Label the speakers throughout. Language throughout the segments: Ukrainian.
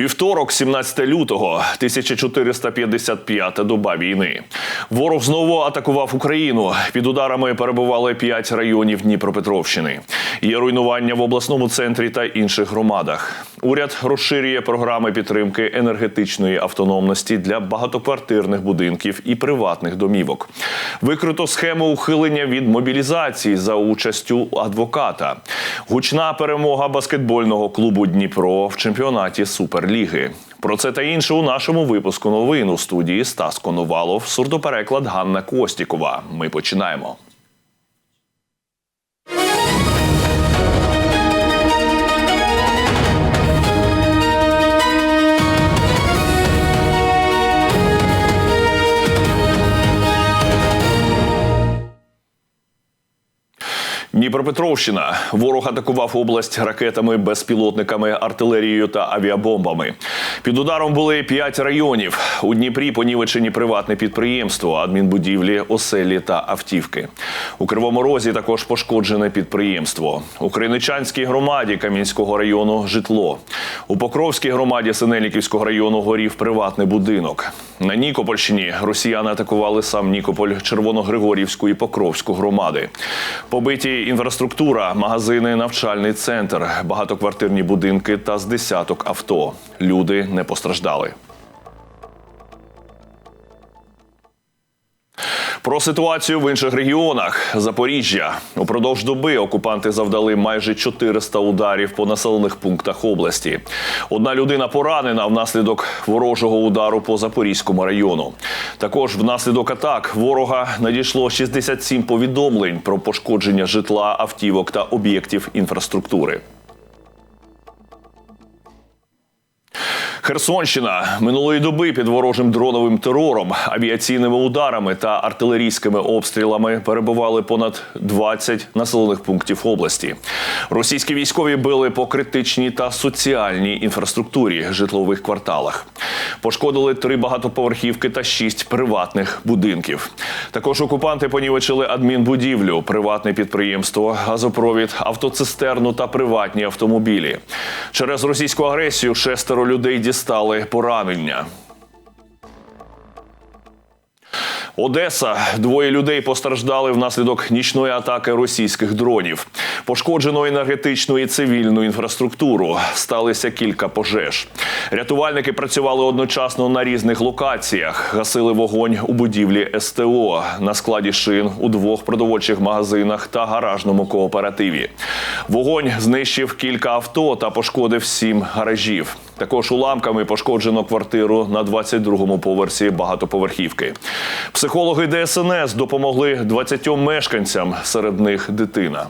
Speaker 1: Вівторок, 17 лютого, 1455 доба війни. Ворог знову атакував Україну. Під ударами перебували п'ять районів Дніпропетровщини. Є руйнування в обласному центрі та інших громадах. Уряд розширює програми підтримки енергетичної автономності для багатоквартирних будинків і приватних домівок. Викрито схему ухилення від мобілізації за участю адвоката. Гучна перемога баскетбольного клубу Дніпро в чемпіонаті Суперліги. Про це та інше у нашому випуску новин у студії Стас Коновалов, сурдопереклад Ганна Костікова. Ми починаємо. Дніпропетровщина. Ворог атакував область ракетами, безпілотниками, артилерією та авіабомбами. Під ударом були п'ять районів. У Дніпрі понівечені приватне підприємство, адмінбудівлі, оселі та автівки. У Кривому Розі також пошкоджене підприємство. У Криничанській громаді Кам'янського району житло. У Покровській громаді Синеліківського району горів приватний будинок. На Нікопольщині росіяни атакували сам Нікополь, Червоногригорівську і Покровську громади. Побиті інфраструктура, магазини, навчальний центр, багатоквартирні будинки та з десяток авто. Люди не постраждали. Про ситуацію в інших регіонах Запоріжжя упродовж доби окупанти завдали майже 400 ударів по населених пунктах області. Одна людина поранена внаслідок ворожого удару по Запорізькому району. Також внаслідок атак ворога надійшло 67 повідомлень про пошкодження житла, автівок та об'єктів інфраструктури. Херсонщина минулої доби під ворожим дроновим терором, авіаційними ударами та артилерійськими обстрілами перебували понад 20 населених пунктів області. Російські військові били по критичній та соціальній інфраструктурі житлових кварталах. Пошкодили три багатоповерхівки та шість приватних будинків. Також окупанти понівечили адмінбудівлю, приватне підприємство, газопровід, автоцистерну та приватні автомобілі. Через російську агресію шестеро людей дістали поранення. Одеса. Двоє людей постраждали внаслідок нічної атаки російських дронів. Пошкоджено енергетичну і цивільну інфраструктуру. Сталися кілька пожеж. Рятувальники працювали одночасно на різних локаціях. Гасили вогонь у будівлі СТО, на складі шин у двох продовольчих магазинах та гаражному кооперативі. Вогонь знищив кілька авто та пошкодив сім гаражів. Також уламками пошкоджено квартиру на 22-му поверсі багатоповерхівки. Психологи ДСНС допомогли 20 мешканцям, серед них дитина.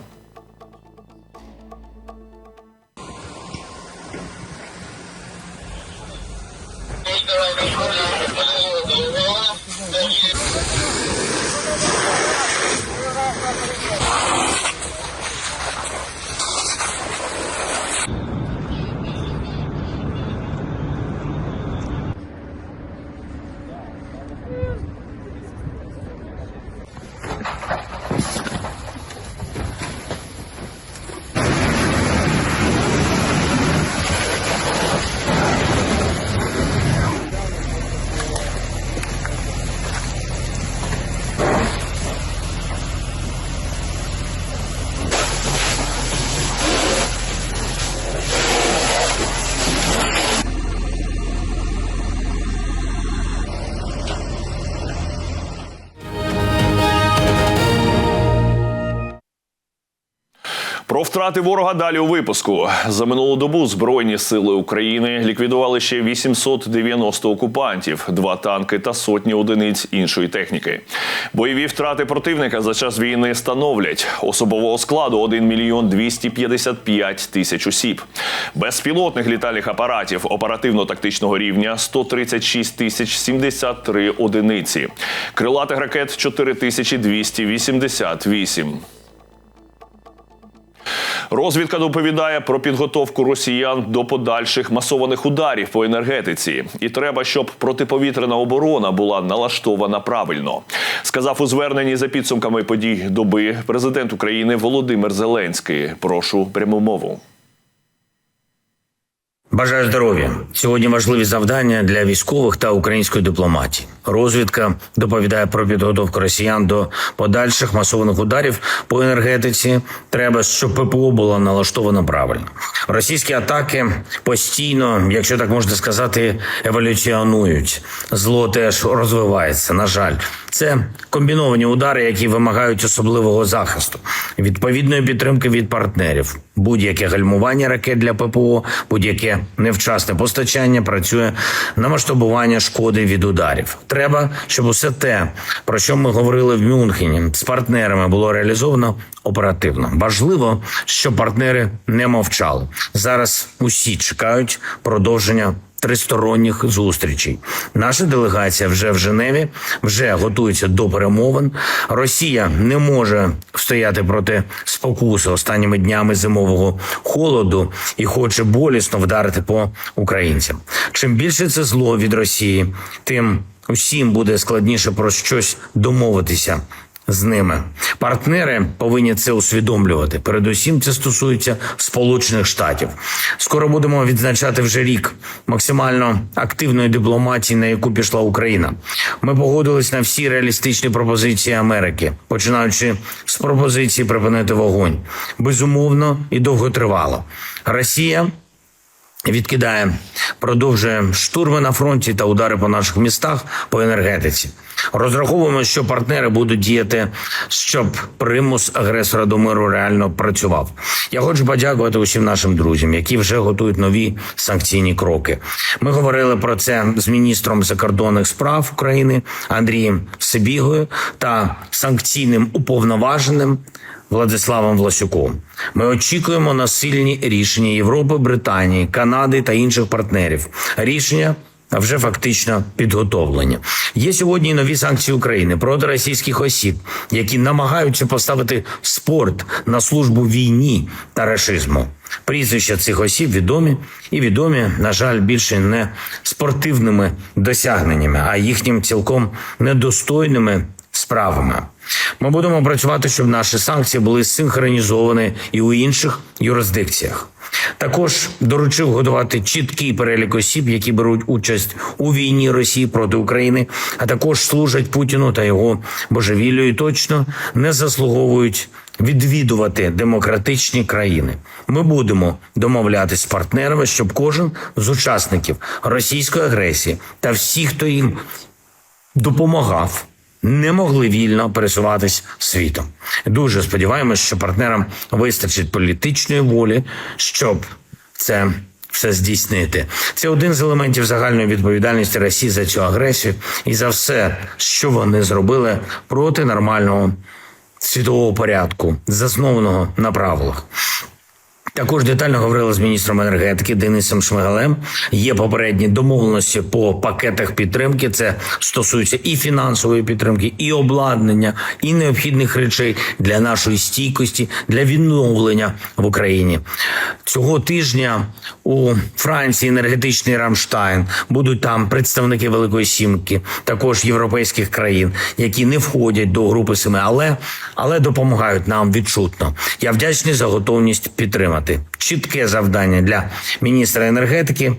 Speaker 1: Втрати ворога далі у випуску за минулу добу збройні сили України ліквідували ще 890 окупантів, два танки та сотні одиниць іншої техніки. Бойові втрати противника за час війни становлять особового складу 1 мільйон 255 тисяч осіб, безпілотних літальних апаратів оперативно-тактичного рівня 136 тисяч 73 одиниці, крилатих ракет 4288. Розвідка доповідає про підготовку росіян до подальших масованих ударів по енергетиці, і треба, щоб протиповітряна оборона була налаштована правильно. Сказав у зверненні за підсумками подій доби президент України Володимир Зеленський. Прошу пряму мову.
Speaker 2: Бажаю здоров'я. Сьогодні важливі завдання для військових та української дипломатії. Розвідка доповідає про підготовку росіян до подальших масованих ударів по енергетиці. Треба, щоб ППО було налаштовано правильно. Російські атаки постійно, якщо так можна сказати, еволюціонують. Зло теж розвивається. На жаль, це комбіновані удари, які вимагають особливого захисту, відповідної підтримки від партнерів. Будь-яке гальмування ракет для ППО, будь-яке невчасне постачання працює на масштабування шкоди від ударів. Треба, щоб усе те, про що ми говорили в Мюнхені з партнерами, було реалізовано оперативно. Важливо, що партнери не мовчали. Зараз усі чекають продовження тристоронніх зустрічей. Наша делегація вже в Женеві, вже готується до перемовин. Росія не може стояти проти спокуси останніми днями зимового холоду і хоче болісно вдарити по українцям. Чим більше це зло від Росії, тим усім буде складніше про щось домовитися з ними. Партнери повинні це усвідомлювати. Передусім, це стосується Сполучених Штатів. Скоро будемо відзначати вже рік максимально активної дипломатії, на яку пішла Україна. Ми погодились на всі реалістичні пропозиції Америки, починаючи з пропозиції припинити вогонь. Безумовно і довготривало. Росія відкидає, продовжує штурми на фронті та удари по наших містах по енергетиці. Розраховуємо, що партнери будуть діяти, щоб примус агресора до миру реально працював. Я хочу подякувати усім нашим друзям, які вже готують нові санкційні кроки. Ми говорили про це з міністром закордонних справ України Андрієм Сибігою та санкційним уповноваженим Владиславом Власюком. Ми очікуємо на сильні рішення Європи, Британії, Канади та інших партнерів. Рішення вже фактично підготовлені. Є сьогодні нові санкції України проти російських осіб, які намагаються поставити спорт на службу війні та рашизму. Прізвища цих осіб відомі і відомі, на жаль, більше не спортивними досягненнями, а їхнім цілком недостойними справами. Ми будемо працювати, щоб наші санкції були синхронізовані і у інших юрисдикціях. Також доручив готувати чіткий перелік осіб, які беруть участь у війні Росії проти України, а також служать Путіну та його божевіллю і точно не заслуговують відвідувати демократичні країни. Ми будемо домовлятися з партнерами, щоб кожен з учасників російської агресії та всі, хто їм допомагав, не могли вільно пересуватись світом. Дуже сподіваємось, що партнерам вистачить політичної волі, щоб це все здійснити. Це один з елементів загальної відповідальності Росії за цю агресію і за все, що вони зробили проти нормального світового порядку, заснованого на правилах. Також детально говорили з міністром енергетики Денисом Шмигалем. Є попередні домовленості по пакетах підтримки. Це стосується і фінансової підтримки, і обладнання, і необхідних речей для нашої стійкості, для відновлення в Україні. Цього тижня у Франції енергетичний Рамштайн будуть там представники Великої Сімки, також європейських країн, які не входять до групи семи, але, але допомагають нам відчутно. Я вдячний за готовність підтримати. Чітке завдання для міністра енергетики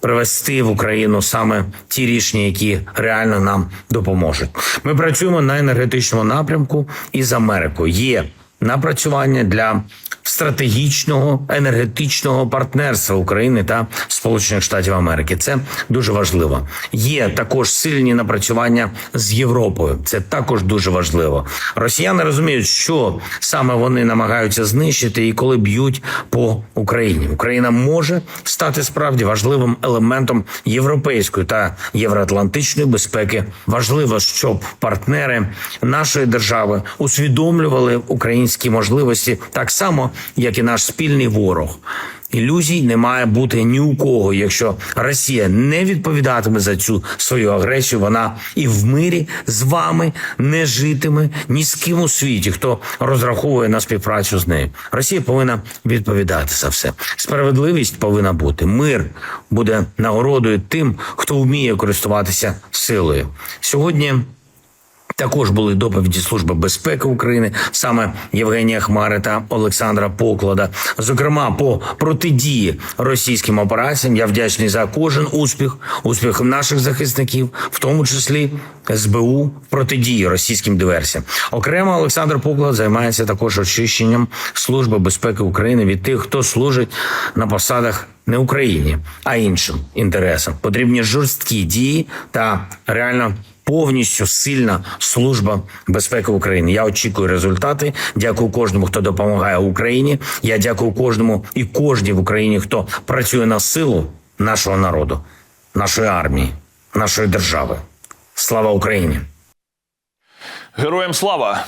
Speaker 2: привести в Україну саме ті рішення, які реально нам допоможуть. Ми працюємо на енергетичному напрямку і з Америкою. Є напрацювання для стратегічного енергетичного партнерства України та Сполучених Штатів Америки. Це дуже важливо. Є також сильні напрацювання з Європою. Це також дуже важливо. Росіяни розуміють, що саме вони намагаються знищити і коли б'ють по Україні. Україна може стати справді важливим елементом європейської та євроатлантичної безпеки. Важливо, щоб партнери нашої держави усвідомлювали українські можливості так само, як і наш спільний ворог. Ілюзій не має бути ні у кого. Якщо Росія не відповідатиме за цю свою агресію, вона і в мирі з вами не житиме ні з ким у світі, хто розраховує на співпрацю з нею. Росія повинна відповідати за все. Справедливість повинна бути. Мир буде нагородою тим, хто вміє користуватися силою. Сьогодні Також були доповіді Служби безпеки України, саме Євгенія Хмари та Олександра Поклада. Зокрема, по протидії російським операціям я вдячний за кожен успіх, успіх наших захисників, в тому числі СБУ протидії російським диверсіям. Окремо Олександр Поклад займається також очищенням Служби безпеки України від тих, хто служить на посадах не Україні, а іншим інтересам. Потрібні жорсткі дії та реально повністю сильна служба безпеки України. Я очікую результати. Дякую кожному, хто допомагає Україні. Я дякую кожному і кожній в Україні, хто працює на силу нашого народу, нашої армії, нашої держави. Слава Україні!
Speaker 1: Героям слава!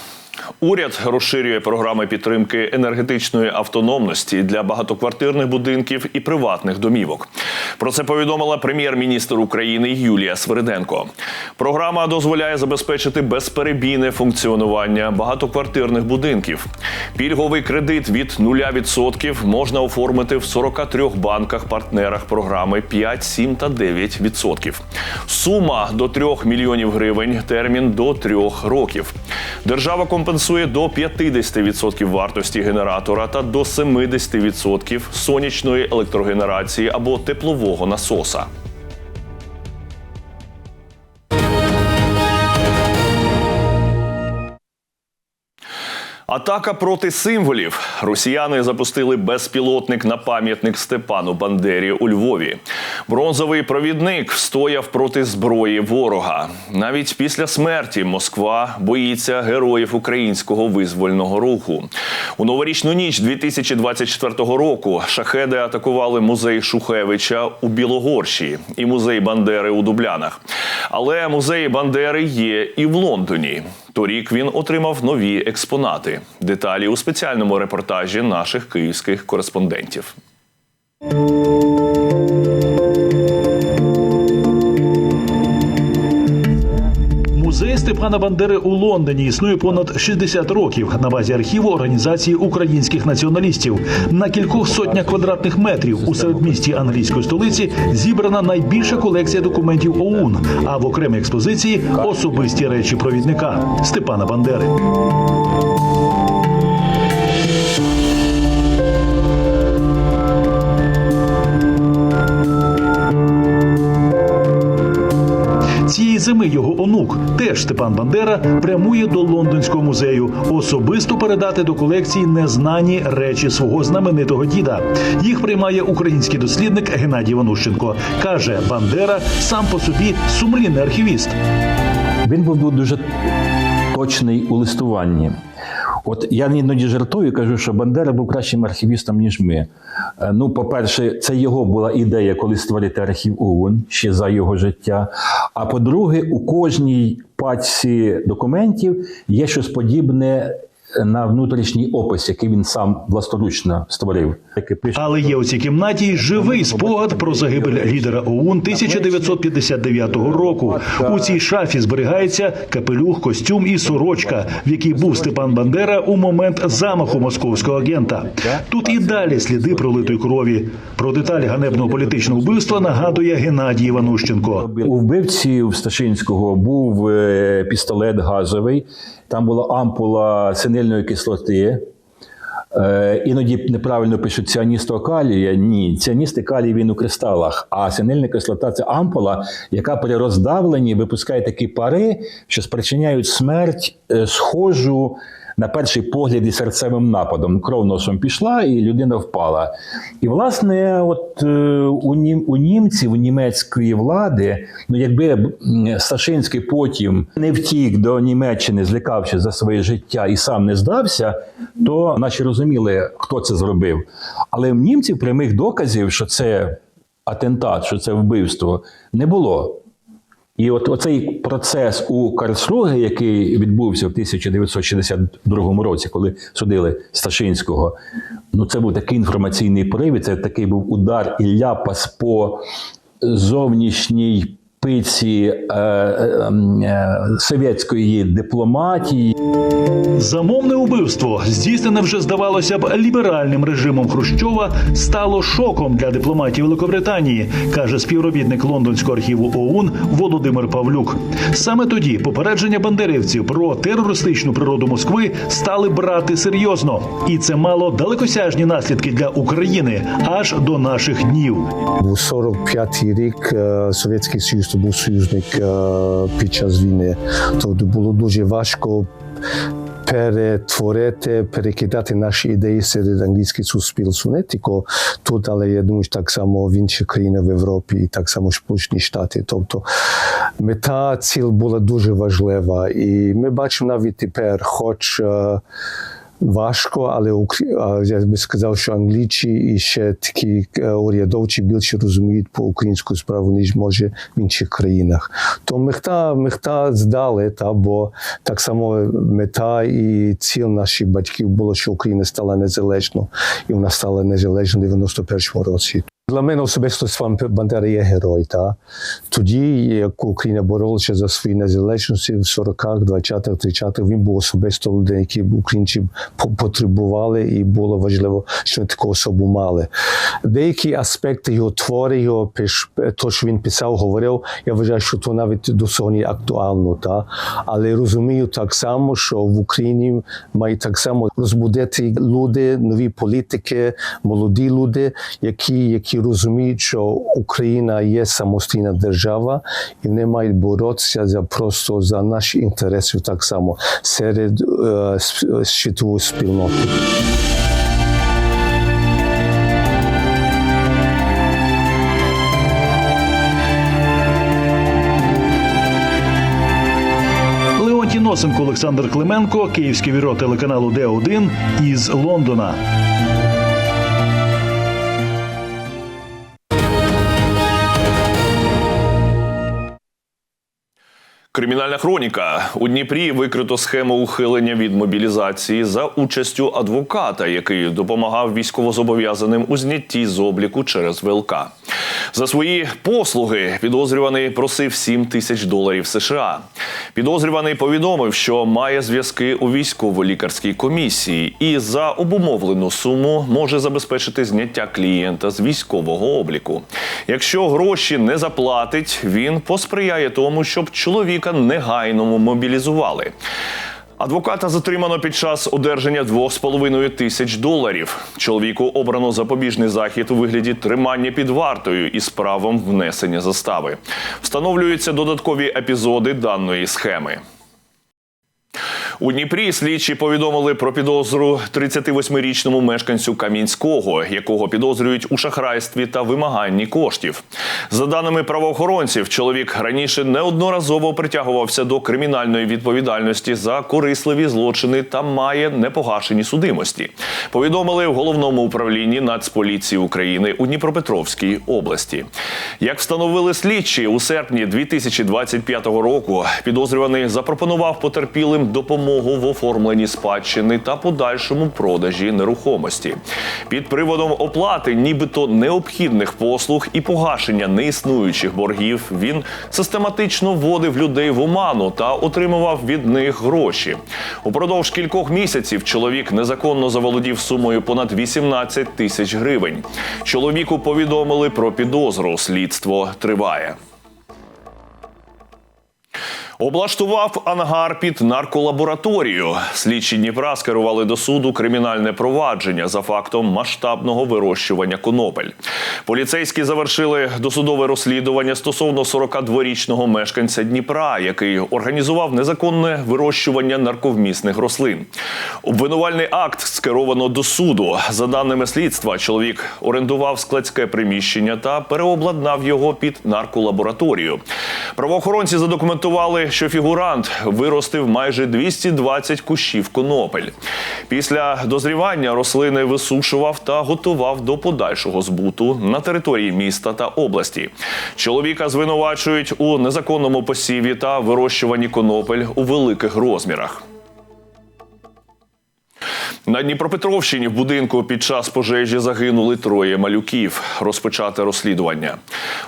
Speaker 1: Уряд розширює програми підтримки енергетичної автономності для багатоквартирних будинків і приватних домівок. Про це повідомила прем'єр-міністр України Юлія Свириденко. Програма дозволяє забезпечити безперебійне функціонування багатоквартирних будинків. Пільговий кредит від 0% можна оформити в 43 банках-партнерах програми 5, 7 та 9%. Сума до 3 мільйонів гривень, термін до 3 років. Держава компенсує до 50% вартості генератора та до 70% сонячної електрогенерації або теплового насоса. Атака проти символів. Росіяни запустили безпілотник на пам'ятник Степану Бандері у Львові. Бронзовий провідник встояв проти зброї ворога. Навіть після смерті Москва боїться героїв українського визвольного руху. У новорічну ніч 2024 року шахеди атакували музей Шухевича у Білогорші і музей Бандери у Дублянах. Але музей Бандери є і в Лондоні. Торік він отримав нові експонати. Деталі у спеціальному репортажі наших київських кореспондентів.
Speaker 3: Степана Бандери у Лондоні існує понад 60 років на базі архіву організації українських націоналістів. На кількох сотнях квадратних метрів у середмісті англійської столиці зібрана найбільша колекція документів ОУН. А в окремій експозиції особисті речі провідника Степана Бандери. Зими його онук, теж Степан Бандера, прямує до лондонського музею особисто передати до колекції незнані речі свого знаменитого діда. Їх приймає український дослідник Геннадій Ванущенко. каже, Бандера сам по собі сумлінний архівіст.
Speaker 4: Він був дуже точний у листуванні. От я іноді жартую, кажу, що Бандера був кращим архівістом, ніж ми. Е, Ну, по-перше, це його була ідея, коли створити архів ООН ще за його життя. А по-друге, у кожній пачці документів є щось подібне на внутрішній опис, який він сам власторучно створив.
Speaker 3: Але є у цій кімнаті живий спогад про загибель лідера ОУН 1959 року. У цій шафі зберігається капелюх, костюм і сорочка, в якій був Степан Бандера у момент замаху московського агента. Тут і далі сліди пролитої крові. Про деталі ганебного політичного вбивства нагадує Геннадій Іванущенко.
Speaker 4: У вбивці в Сташинського був е, пістолет газовий, там була ампула синильної кислоти. Е, Іноді неправильно пишуть ціаністого калія. Ні, ціаністи калій він у кристалах, а синильна кислота це ампула, яка при роздавленні випускає такі пари, що спричиняють смерть е, схожу на перший погляд із серцевим нападом. Кров носом пішла, і людина впала. І, власне, от е, у, нім, у німців, у німецької влади, ну якби м, Сташинський потім не втік до Німеччини, злякавши за своє життя і сам не здався, то наші розуміли, хто це зробив. Але в німців прямих доказів, що це атентат, що це вбивство, не було. І от оцей процес у Карлсруге, який відбувся в 1962 році, коли судили Сташинського, ну це був такий інформаційний привід, це такий був удар і ляпас по зовнішній пиці е, е, е, совєтської дипломатії.
Speaker 3: Замовне убивство, здійснене вже здавалося б ліберальним режимом Хрущова, стало шоком для дипломатів Великобританії, каже співробітник лондонського архіву ОУН Володимир Павлюк. Саме тоді попередження бандерівців про терористичну природу Москви стали брати серйозно, і це мало далекосяжні наслідки для України аж до наших днів.
Speaker 5: Був 45-й рік е, Совєтський Союз то був союзник е, під час війни. Тобто було дуже важко перетворити, перекидати наші ідеї серед англійських суспільств. Не тільки тут, але я думаю, так само в інших країнах в Європі і так само Сполучені Штати. Тобто мета ціль була дуже важлива. І ми бачимо навіть тепер, хоч. Важко, але я би сказав, що англійці і ще такі е, урядовці більше розуміють по українську справу, ніж може в інших країнах. То мехта, мехта здали, та, бо так само мета і ціл наших батьків було, що Україна стала незалежною, і вона стала незалежною в 91-му році. Для мене особисто Сван Бандера є герой. Та? Тоді, як Україна боролася за свою незалежність в 40-х, 20-х, 30-х, він був особисто людина, який українці потребували, і було важливо, що таку особу мали. Деякі аспекти його твори, його пиш, то, що він писав, говорив, я вважаю, що то навіть до сьогодні актуально. Та? Але розумію так само, що в Україні має так само розбудити люди, нові політики, молоді люди, які, які розуміють, що Україна є самостійна держава, і вони мають боротися за просто за наші інтереси так само серед е, світової спільноти.
Speaker 3: Носенко, Олександр Клименко, Київське бюро телеканалу Д1 із Лондона.
Speaker 1: Кримінальна хроніка у Дніпрі викрито схему ухилення від мобілізації за участю адвоката, який допомагав військовозобов'язаним у знятті з обліку через ВЛК. За свої послуги підозрюваний просив 7 тисяч доларів США. Підозрюваний повідомив, що має зв'язки у військово-лікарській комісії і за обумовлену суму може забезпечити зняття клієнта з військового обліку. Якщо гроші не заплатить, він посприяє тому, щоб чоловіка негайно мобілізували. Адвоката затримано під час одержання 2,5 тисяч доларів. Чоловіку обрано запобіжний захід у вигляді тримання під вартою із правом внесення застави. Встановлюються додаткові епізоди даної схеми. У Дніпрі слідчі повідомили про підозру 38-річному мешканцю Кам'янського, якого підозрюють у шахрайстві та вимаганні коштів. За даними правоохоронців, чоловік раніше неодноразово притягувався до кримінальної відповідальності за корисливі злочини та має непогашені судимості. Повідомили в головному управлінні Нацполіції України у Дніпропетровській області. Як встановили слідчі, у серпні 2025 року підозрюваний запропонував потерпілим допомогу в оформленні спадщини та подальшому продажі нерухомості. Під приводом оплати, нібито необхідних послуг і погашення неіснуючих боргів, він систематично вводив людей в оману та отримував від них гроші. Упродовж кількох місяців чоловік незаконно заволодів сумою понад 18 тисяч гривень. Чоловіку повідомили про підозру. Слідство триває. Облаштував ангар під нарколабораторію. Слідчі Дніпра скерували до суду кримінальне провадження за фактом масштабного вирощування конопель. Поліцейські завершили досудове розслідування стосовно 42-річного мешканця Дніпра, який організував незаконне вирощування нарковмісних рослин. Обвинувальний акт скеровано до суду. За даними слідства, чоловік орендував складське приміщення та переобладнав його під нарколабораторію. Правоохоронці задокументували, що фігурант виростив майже 220 кущів конопель. Після дозрівання рослини висушував та готував до подальшого збуту на території міста та області. Чоловіка звинувачують у незаконному посіві та вирощуванні конопель у великих розмірах. На Дніпропетровщині в будинку під час пожежі загинули троє малюків. Розпочате розслідування.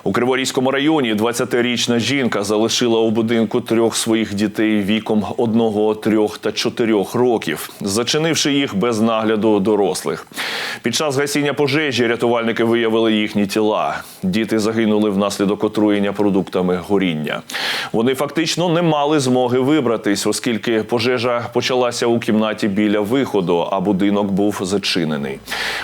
Speaker 1: У Криворізькому районі 20-річна жінка залишила у будинку трьох своїх дітей віком одного, трьох та чотирьох років, зачинивши їх без нагляду дорослих. Під час гасіння пожежі рятувальники виявили їхні тіла. Діти загинули внаслідок отруєння продуктами горіння. Вони фактично не мали змоги вибратись, оскільки пожежа почалася у кімнаті біля виходу, а будинок був зачинений.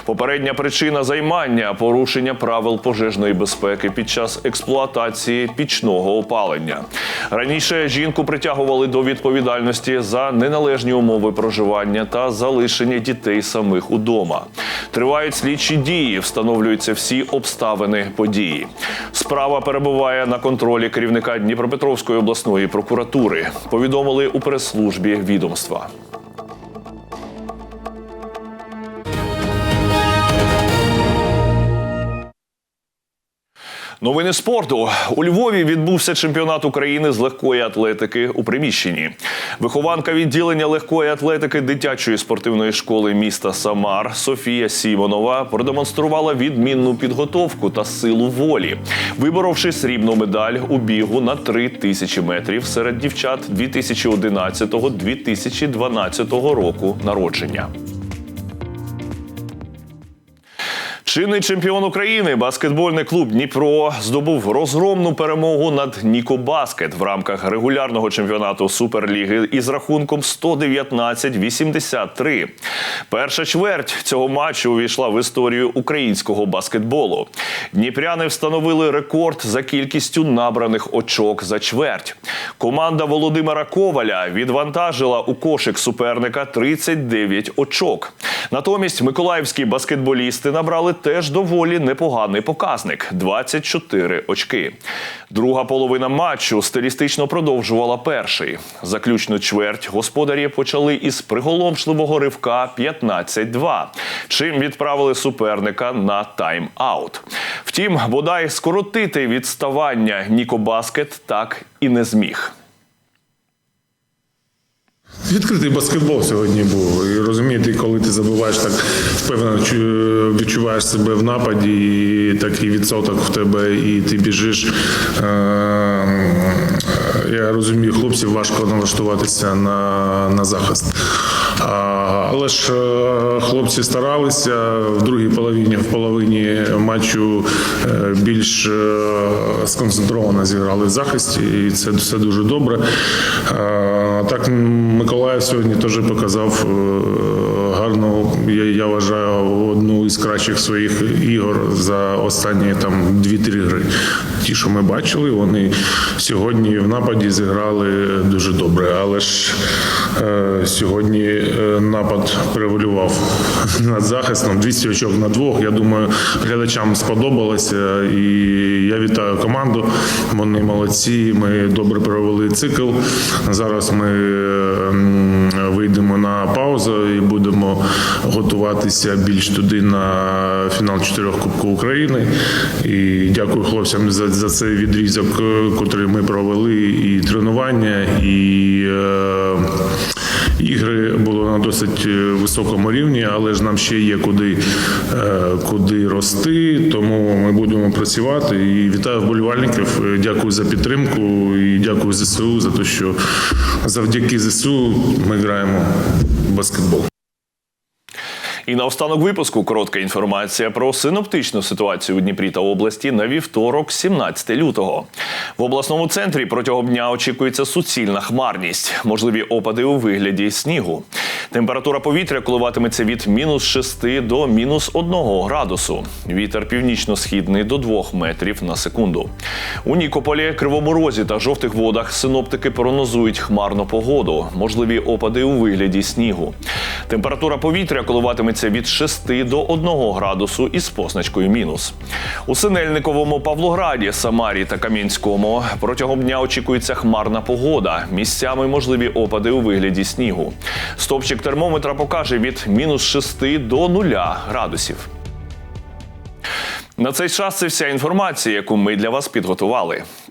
Speaker 1: Попередня причина займання порушення правил пожежної безпеки під час експлуатації пічного опалення. Раніше жінку притягували до відповідальності за неналежні умови проживання та залишення дітей самих удома. Тривають слідчі дії, встановлюються всі обставини події. Справа перебуває на контролі керівника Дніпропетровської обласної прокуратури. Повідомили у прес-службі відомства. Новини спорту у Львові відбувся чемпіонат України з легкої атлетики у приміщенні. Вихованка відділення легкої атлетики дитячої спортивної школи міста Самар Софія Сімонова продемонструвала відмінну підготовку та силу волі, виборовши срібну медаль у бігу на 3 тисячі метрів серед дівчат 2011-2012 року народження. Чинний чемпіон України баскетбольний клуб Дніпро здобув розгромну перемогу над Нікобаскет в рамках регулярного чемпіонату Суперліги із рахунком 119-83. Перша чверть цього матчу увійшла в історію українського баскетболу. Дніпряни встановили рекорд за кількістю набраних очок за чверть. Команда Володимира Коваля відвантажила у кошик суперника 39 очок. Натомість миколаївські баскетболісти набрали теж доволі непоганий показник 24 очки. Друга половина матчу стилістично продовжувала перший. Заключну чверть господарі почали із приголомшливого ривка 15-2, чим відправили суперника на тайм-аут. Втім, бодай скоротити відставання Нікобаскет так і не зміг.
Speaker 6: Відкритий баскетбол сьогодні був. І розумієте, коли ти забуваєш так впевнено, відчуваєш себе в нападі, і такий відсоток в тебе, і ти біжиш. Е, Я розумію, хлопців важко налаштуватися на, на захист. Але ж е, хлопці старалися в другій половині, в половині матчу е, більш е, сконцентровано зіграли в захисті, і це все дуже добре. Так Миколаїв сьогодні теж показав гарну, я вважаю, одну із кращих своїх ігор за останні там 2-3 гри. Ті, що ми бачили, вони сьогодні в нападі зіграли дуже добре. Але ж е, сьогодні е, напад перевалював над захистом 200 очок на двох. Я думаю, глядачам сподобалося. І я вітаю команду. Вони молодці. Ми добре провели цикл. Зараз ми ем, вийдемо на паузу і будемо готуватися більш туди на фінал чотирьох Кубку України. І дякую хлопцям за, за цей відрізок, е, котрий ми провели, і тренування, і. Е, Ігри було на досить е, високому рівні, але ж нам ще є куди, е, куди рости. Тому ми будемо працювати. І вітаю вболівальників. Е, Дякую за підтримку і дякую ЗСУ за те, що завдяки ЗСУ ми граємо в баскетбол.
Speaker 1: І на останок випуску коротка інформація про синоптичну ситуацію у Дніпрі та області на вівторок, 17 лютого. В обласному центрі протягом дня очікується суцільна хмарність, можливі опади у вигляді снігу. Температура повітря коливатиметься від мінус 6 до мінус 1 градусу. Вітер північно-східний до 2 метрів на секунду. У Нікополі, Кривому Розі та жовтих водах синоптики прогнозують хмарну погоду, можливі опади у вигляді снігу. Температура повітря коливатиметься від 6 до 1 градусу із позначкою мінус. У Синельниковому, Павлограді, Самарі та Кам'янському протягом дня очікується хмарна погода. Місцями можливі опади у вигляді снігу. Стопчик термометра покаже від мінус 6 до 0 градусів. На цей час це вся інформація, яку ми для вас підготували.